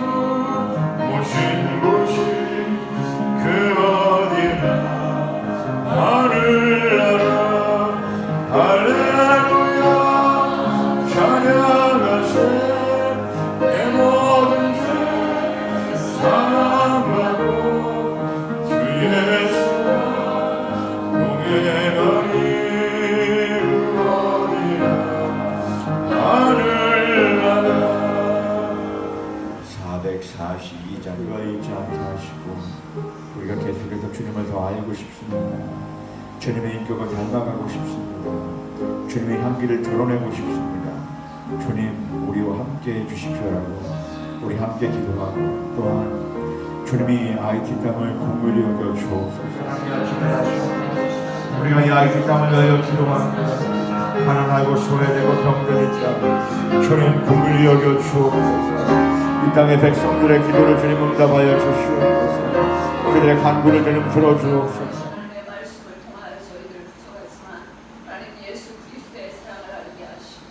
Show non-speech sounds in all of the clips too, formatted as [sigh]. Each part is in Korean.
모 주님을 더 알고 싶습니다. 주님의 인격을 닮아가고 싶습니다. 주님의 향기를 드러내고 싶습니다. 주님 우리와 함께 해주십시오라고 우리 함께 기도하고 또한 주님이 아이티 땅을 국물이 여겨 주옵소서 우리가 이 아이티 땅을 위하여 기도합니다. 가난하고 소외되고 병들인 자 주님 국물이 여겨 주옵소서 이 땅의 백성들의 기도를 주님 응답하여 주시옵소서 그들의 간구를 주님 들어주옵소서 하나님의 말씀을 통하여 저희들 부족하지만 하나님 예수 그리스도의 사랑을 알게 하시고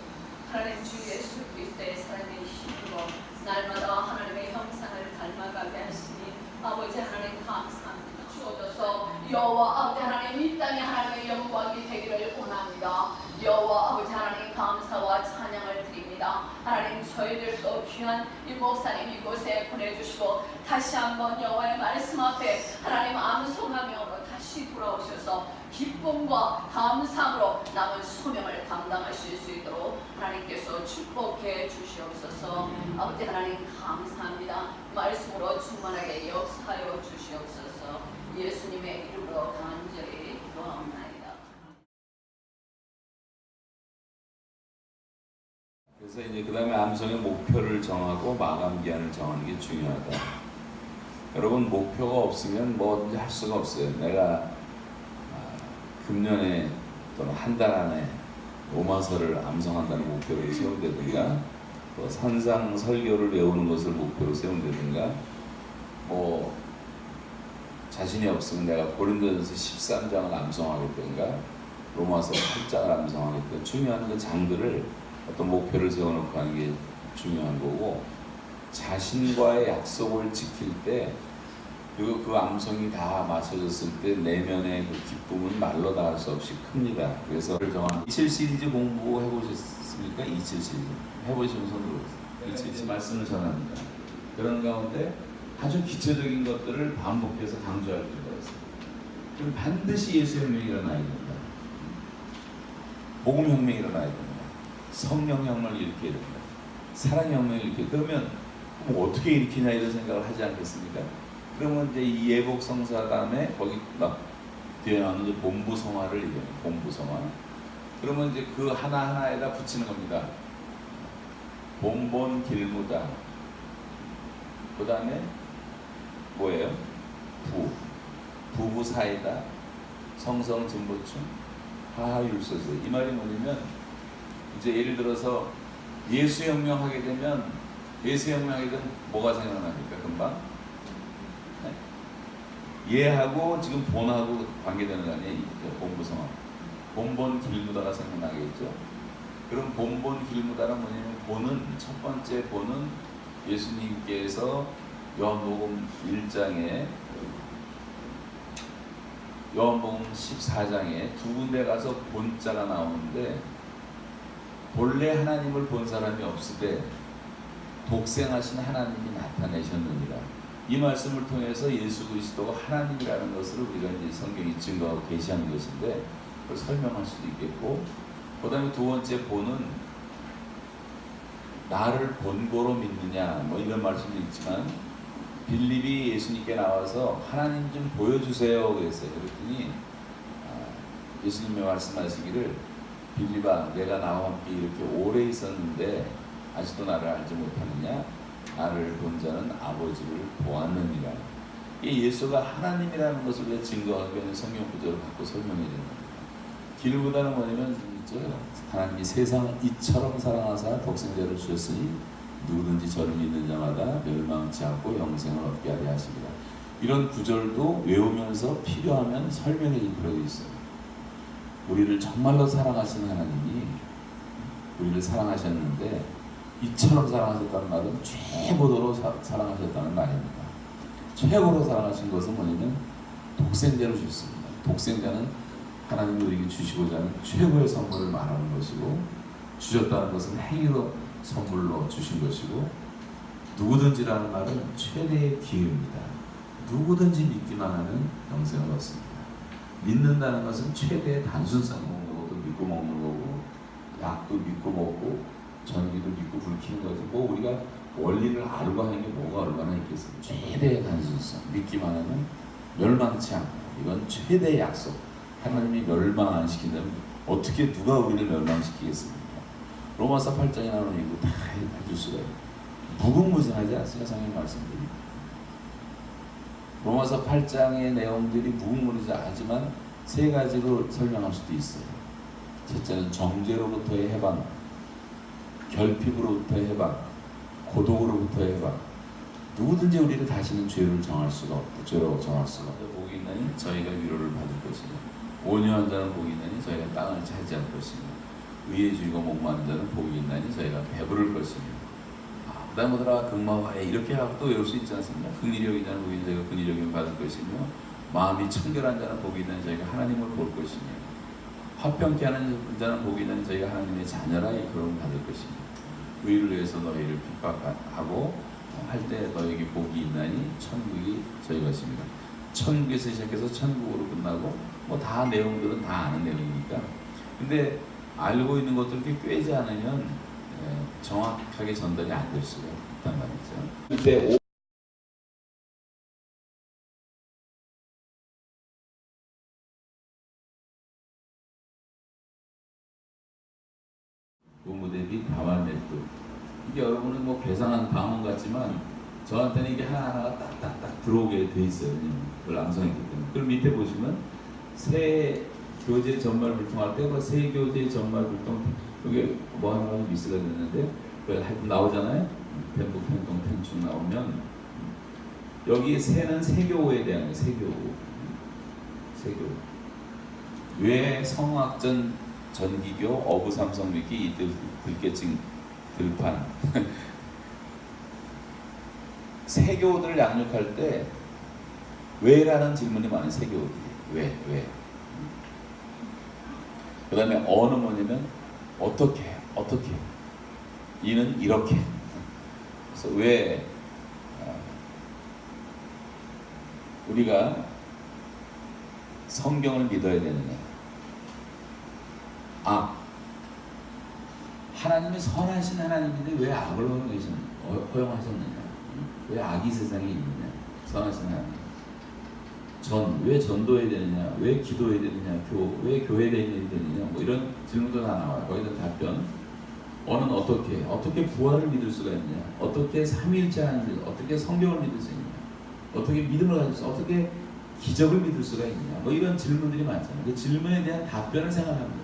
하나님 주 예수 그리스도의 사랑의 힘으로 날마다 하나님의 형상을 닮아가게 하시니 아버지 하나님 감사합니다 주어져서 여호와 아버지 하나님 이 땅에 하나님의 영광이 되기를 원합니다 여호와 아버지 하나님 감사와 찬양을 드립니다 하나님 저희들도 귀한 이 목사님 이곳에 보내주시고 다시 한번 여호와의 말씀 앞에 하나님 암송하며 다시 돌아오셔서 기쁨과 감사함으로 남은 소명을 감당하실 수 있도록 하나님께서 축복해 주시옵소서. 아버지 하나님 감사합니다. 말씀으로 충만하게 역사하여 주시옵소서. 예수님의 이름으로 간절히 기도합니다 그래서 이제 그 다음에 암송의 목표를 정하고 마감 기한을 정하는 게 중요하다. 여러분 목표가 없으면 뭐든지 할 수가 없어요. 내가 아, 금년에 또는 한 달 안에 로마서를 암송한다는 목표를 세운다든가 또 산상 설교를 외우는 것을 목표로 세운다든가 뭐 자신이 없으면 내가 고린도전서 13장을 암송하겠다든가 로마서 8장을 암송하겠다 중요한 그 장들을 어떤 목표를 세워놓고 하는 게 중요한 거고 자신과의 약속을 지킬 때 그리고 그 암송이 다 맞춰졌을 때 내면의 그 기쁨은 말로 다 할 수 없이 큽니다. 그래서 정한 27 시리즈 공부해 보셨습니까? 27 시리즈 해보시면 손 들어보세요. 27 말씀을 전합니다. 그런 가운데 아주 기초적인 것들을 반복해서 강조할 필요가. 그럼 반드시 예수 혁명이 일어나야 된다. 복음 혁명이 일어나야 된다. 성령혁명을 일으켜야 된다. 사랑혁명을 일으켜 그러면 뭐 어떻게 일으키냐 이런 생각을 하지 않겠습니까? 그러면 이제 이 예복성사 다음에 거기 막 뒤에 나오는 본부성화를 얘기해요. 본부성화. 그러면 이제 그 하나하나에다 붙이는 겁니다. 본본 길무다. 그 다음에 뭐예요? 부. 부부 사이다. 성성 진보충. 하하율소세. 이 말이 뭐냐면 이제 예를 들어서 예수혁명 하게 되면 예수혁명 하게 되면 뭐가 생각납니까? 금방? 네? 예하고 지금 본하고 관계되는 거 아니에요? 이 본부성화. 본본 길무다가 생각나겠죠? 그럼 본본 길무다는 뭐냐면 본은 첫 번째 본은 예수님께서 요한복음 1장에 요한복음 14장에 두 군데 가서 본자가 나오는데 본래 하나님을 본 사람이 없으되 독생하신 하나님이 나타내셨느니라. 이 말씀을 통해서 예수 그리스도가 하나님이라는 것을 우리가 이제 성경이 증거하고 계시하는 것인데 그걸 설명할 수도 있겠고 그다음에 두 번째 본은 나를 본고로 믿느냐 뭐 이런 말씀도 있지만 빌립이 예수님께 나와서 하나님 좀 보여주세요 그랬어요. 그랬더니 아, 예수님이 말씀하시기를 빌립아 내가 나와 함께 이렇게 오래 있었는데 아직도 나를 알지 못하느냐? 나를 본 자는 아버지를 보았느니라. 이 예수가 하나님이라는 것을 왜 증거하기 위해 성경 구절을 갖고 설명해 주는 겁니다. 길보다는 뭐냐면 하나님이 세상을 이처럼 사랑하사 독생자를 주셨으니 누구든지 저를 믿는 자마다 멸망치 않고 영생을 얻게 하려 하십니다. 이런 구절도 외우면서 필요하면 줄 필요가 있어요 우리를 정말로 사랑하신 하나님이 우리를 사랑하셨는데 이처럼 사랑하셨다는 말은 최고도로 사, 사랑하셨다는 말입니다. 최고로 사랑하신 것은 뭐냐면 독생자를 주셨습니다. 독생자는 하나님이 우리에게 주시고자 하는 최고의 선물을 말하는 것이고 주셨다는 것은 행위로 선물로 주신 것이고 누구든지라는 말은 최대의 기회입니다. 누구든지 믿기만 하는 영생을 얻습니다. 믿는다는 것은 최대의 단순성 먹는 것도 믿고 먹는 거고 약도 믿고 먹고 전기도 믿고 불 켜는 거지 뭐 우리가 원리를 알고 하는 게 뭐가 얼마나 있겠습니까? 최대의 단순성 믿기만 하면 멸망치 않고 이건 최대의 약속 하나님이 멸망 안 시킨다면 어떻게 누가 우리를 멸망시키겠습니까? 로마서 8장에 나오는 이거 다 해줄 수가 있어요. 무궁무진하지 않습니까? 성경 말씀들이. 로마서 8장의 내용들이 무궁무진하지만 세 가지로 설명할 수도 있어요. 첫째는 정죄로부터의 해방, 결핍으로부터의 해방, 고독으로부터의 해방. 누구든지 우리를 다시는 죄를 정할 수가 없다. 죄로 정할 수가 없다. 복이 있나니 저희가 위로를 받을 것이며 온유한 자는 복이 있나니 저희가 땅을 차지할 것이며 의에 주이고 목마른 자는 복이 있나니 저희가 배부를 것이며 아, 그다음보다 극마화에 이렇게 하고 또 외울 수 있지 않습니까? 긍일이 자는 있나니 저희가 긍일이 받을 것이며 마음이 청결한 자는 복이 있나니 저희가 하나님을 볼 것이며 화평케 하는 자는 복이 있나니 저희가 하나님의 자녀라 이 그런 받을 것이며 의를 위해서 너희를 핍박하고 할 때 너에게 복이 있나니 천국이 저희 것입니다. 천국에서 시작해서 천국으로 끝나고 뭐 다 내용들은 다 아는 내용이니까. 근데 알고 있는 것들 이렇게 꿰지 않으면 예, 정확하게 전달이 안 될 수가 있단 말이죠. 그때 부모 대비 다만 넷도 이게 여러분은 뭐 괴상한 방언 같지만 저한테는 이게 하나하나가 딱딱딱 들어오게 돼 있어요. 그걸 암송했기 때문에. 그럼 밑에 보시면 새 교재 전말 불통할 때새 교재 전말 불통 여기 뭐 하나가 미스가 됐는데 나오잖아요. 펜북 펜통 펜축 나오면 여기 새는 세교에 대한 거예요. 세교. 세교. 왜 성악전 전기교 어부 삼성 믿기 이들 들깨증 들판 [laughs] 세교들을 양육할 때 왜라는 질문이 많은 세교들이 왜 왜? 그 다음에 어는 뭐냐면 어떻게 어떻게? 이는 이렇게. 그래서 왜 어, 우리가 성경을 믿어야 되느냐? 악 하나님이 선하신 하나님인데 왜 악을 허용하셨- 어, 허용하셨느냐? 왜 악이 세상에 있느냐? 선하신 하나님 전 왜 전도해야 되느냐 왜 기도해야 되느냐 교, 왜 교회 다녀야 되느냐 뭐 이런 질문도 다 나와요. 거기다 답변. 어는 어떻게 어떻게 부활을 믿을 수가 있느냐 어떻게 삼위일체 하나님을 어떻게 성경을 믿을 수 있느냐 어떻게 믿음을 가질 수 어떻게 기적을 믿을 수가 있느냐 뭐 이런 질문들이 많잖아요. 그 질문에 대한 답변을 생각합니다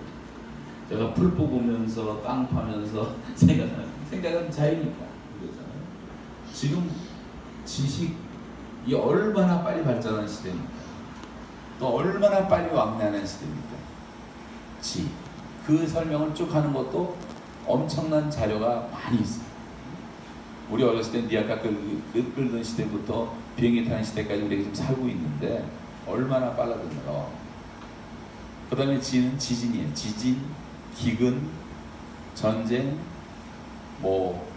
제가 풀 뽑으면서 땅 파면서 [laughs] 생각하는 생각은 자유니까. 지금 지식 이 얼마나 빨리 발전하는 시대입니까? 또 얼마나 빨리 왕래하는 시대입니까? 지. 그 설명을 쭉 하는 것도 엄청난 자료가 많이 있어요. 우리 어렸을 때 끌- 끌던 시대부터 비행기 타는 시대까지 우리가 지금 살고 있는데 얼마나 빨라졌나. 그 다음에 지는 지진이에요. 지진, 기근, 전쟁, 뭐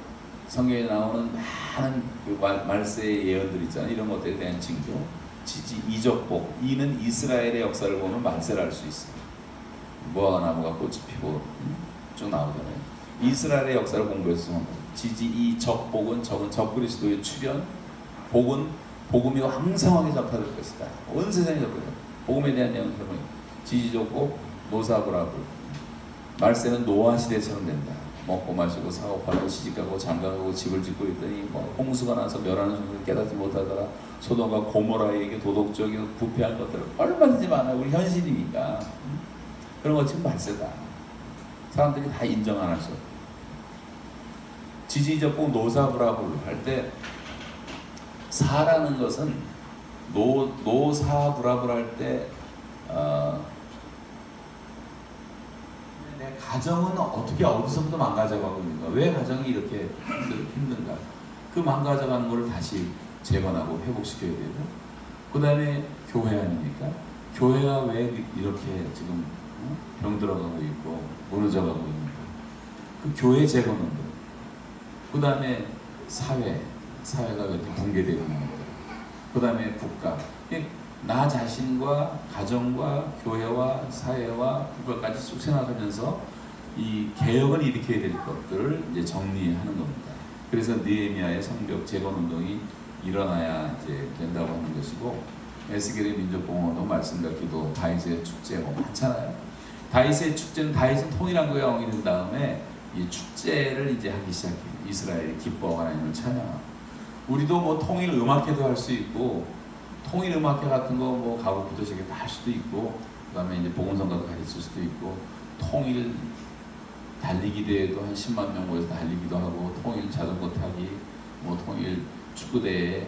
성경에 나오는 많은 그 말, 말세의 예언들 있잖아요. 이런 것들에 대한 징조. 지지, 이적복. 이는 이스라엘의 역사를 보면 말세를 알 수 있어요. 무화과나무가 꽃이 피고 음? 쭉 나오잖아요. 이스라엘의 역사를 공부해서 지지, 이 적복은 적은 적그리스도의 출현, 복은 복음이 왕성하게 전파될 것이다. 온 세상에 전파될 복음에 대한 내용을. 지지적복, 노사브라브. 말세는 노아 시대처럼 된다. 먹고 마시고 사고 팔고 시집가고 장가가고 집을 짓고 있더니 뭐 홍수가 나서 멸하는 순간 깨닫지 못하더라. 소돔과 고모라에게 도덕적인 부패한 것들을 얼마든지 많아. 우리 현실이니까. 음? 그런 거 지금 말세다. 사람들이 다 인정 안. 없다. 지지적고 노사브라브를 할때 사라는 것은 노 노사브라브를 할때 어, 내 가정은 어떻게 어디서부터 망가져가고 있는가? 왜 가정이 이렇게 힘든가? 그 망가져가는 거를 다시 재건하고 회복시켜야 되고 그 다음에 교회 아닙니까? 교회가 왜 이렇게 지금 어? 병들어가고 있고 무너져가고 있는가? 그 교회 재건운동 그 다음에 사회 사회가 왜 이렇게 붕괴되고 있는가? 그 다음에 국가 이 나 자신과 가정과 교회와 사회와 국가까지 쭉 생각하면서 이 개혁을 일으켜야 될 것들을 이제 정리하는 겁니다. 그래서 느헤미야의 성벽 재건 운동이 일어나야 이제 된다고 하는 것이고 에스겔의 민족공헌도 말씀과 기도 다윗의 축제 뭐 많잖아요. 다윗의 축제는 다윗은 통일한 거에 왕이 된 다음에 이 축제를 이제 하기 시작해요. 이스라엘이 기뻐 하나님을 찬양하고 우리도 뭐 통일 음악회도 할 수 있고 통일 음악회 같은 거 뭐 가고 부도시게 할 수도 있고 그다음에 이제 복음성가도 가르칠 수도 있고 통일 달리기 대회도 한 10만 명 모여서 달리기도 하고 통일 자전거 타기 뭐 통일 축구 대회.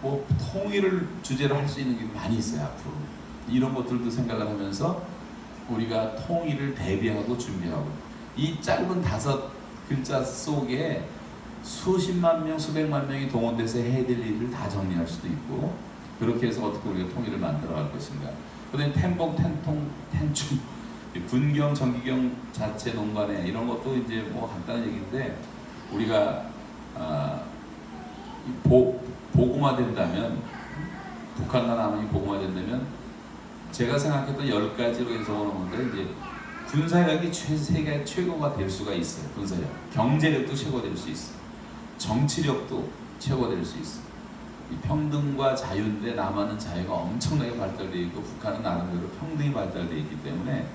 뭐 통일을 주제로 할 수 있는 게 많이 있어요 앞으로. 이런 것들도 생각을 하면서 우리가 통일을 대비하고 준비하고. 이 짧은 다섯 글자 속에 수십만 명, 수백만 명이 동원돼서 해야 될 일을 다 정리할 수도 있고 그렇게 해서 어떻게 우리가 통일을 만들어 갈 것인가 그다음에 텐봉, 텐통, 텐충 이 군경, 정기경 자체 농간에 이런 것도 이제 뭐 간단한 얘기인데 우리가 아, 이 보, 보고화된다면 북한과 남한이 보고화된다면 제가 생각했던 열 가지로 해서 오는 건데 이제 군사력이 최, 세계 최고가 될 수가 있어요. 군사력, 경제력도 최고 될 수 있어. 정치력도 최고될 수 있어. 이 평등과 자유인데 남한은 자유가 엄청나게 발달되어 있고 북한은 나름대로 평등이 발달되어 있기 때문에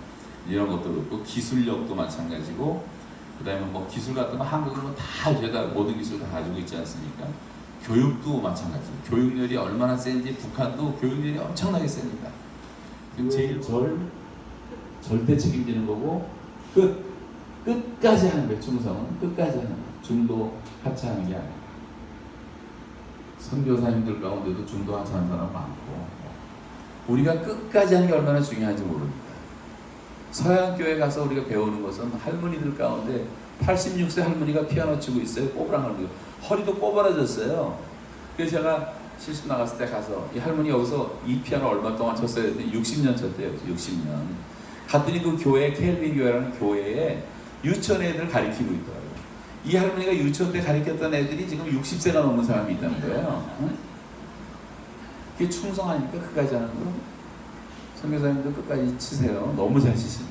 이런 것도 그렇고 기술력도 마찬가지고 그 다음에 뭐 기술 같은 거 한국은 뭐다 죄다 모든 기술 다 가지고 있지 않습니까? 교육도 마찬가지. 교육열이 얼마나 센지 북한도 교육열이 엄청나게 셉니다. 지금 제일 절 절대 책임지는 거고 끝 끝까지 하는 거예요. 충성은 끝까지 하는 거예요. 중도 하차하는 게 아니에요. 선교사님들 가운데도 중도 하차하는 사람 많고 우리가 끝까지 하는 게 얼마나 중요한지 모릅니다. 서양 교회 가서 우리가 배우는 것은 할머니들 가운데 86세 할머니가 피아노 치고 있어요. 꼬부랑 할머니. 허리도 꼬부라졌어요. 그래서 제가 실습 나갔을 때 가서 이 할머니 여기서 이 피아노 얼마 동안 쳤어요? 했더니 60년 쳤대요. 60년. 갔더니 그 교회 켈빈 교회라는 교회에 유치원 애들 가르치고 있더라고요. 이 할머니가 유치원 때 가르쳤던 애들이 지금 60세가 넘은 사람이 있다는 거예요. 응? 그게 충성 아닙니까? 끝까지 하는 거? 선교사님도 끝까지 치세요. 너무 잘 치시는